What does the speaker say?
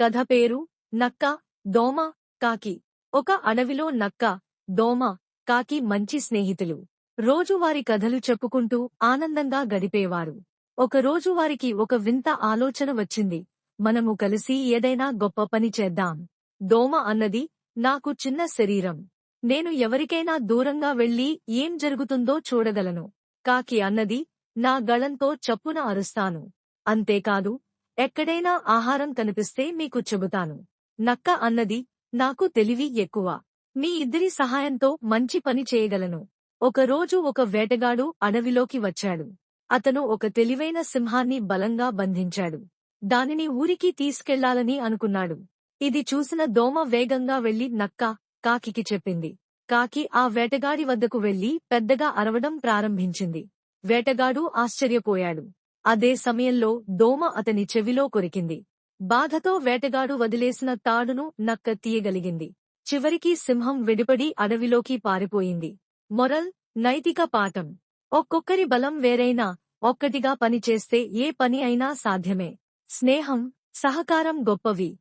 కథ పేరు నక్క దోమ కాకి. ఒక అడవిలో నక్క దోమ కాకి మంచి స్నేహితులు. రోజువారి కథలు చెప్పుకుంటూ ఆనందంగా గడిపేవారు. ఒకరోజు వారికి ఒక వింత ఆలోచన వచ్చింది. మనము కలిసి ఏదైనా గొప్ప పని చేద్దాం. దోమ అన్నది నాకు చిన్న శరీరం. నేను ఎవరికైనా దూరంగా వెళ్ళి ఏం జరుగుతుందో చూడగలను. కాకి అన్నది నా గళంతో చప్పున అరుస్తాను. అంతేకాదు ఎక్కడైనా ఆహారం కనిపిస్తే మీకు చెబుతాను. నక్క అన్నది నాకు తెలివి ఎక్కువ. మీ ఇద్దరి సహాయంతో మంచి పని చేయగలను. ఒకరోజు ఒక వేటగాడు అడవిలోకి వచ్చాడు. అతను ఒక తెలివైన సింహాన్ని బలంగా బంధించాడు. దానిని ఊరికి తీసుకెళ్ళాలని అనుకున్నాడు. ఇది చూసిన దోమ వేగంగా వెళ్ళి నక్క కాకికి చెప్పింది. కాకి ఆ వేటగాడి వద్దకు వెళ్ళి పెద్దగా అరవడం ప్రారంభించింది. వేటగాడు ఆశ్చర్యపోయాడు. అదే సమయంలో దోమ అతని చెవిలో కొరికింది. బాధతో వేటగాడు వదిలేసిన తాడును నక్క తీయగలిగింది. చివరికి సింహం విడిపడి అడవిలోకి పారిపోయింది. మొరల్ నైతిక పాఠం. ఒక్కొక్కరి బలం వేరైనా ఒక్కటిగా పనిచేస్తే ఏ పని అయినా సాధ్యమే. స్నేహం సహకారం గొప్పవి.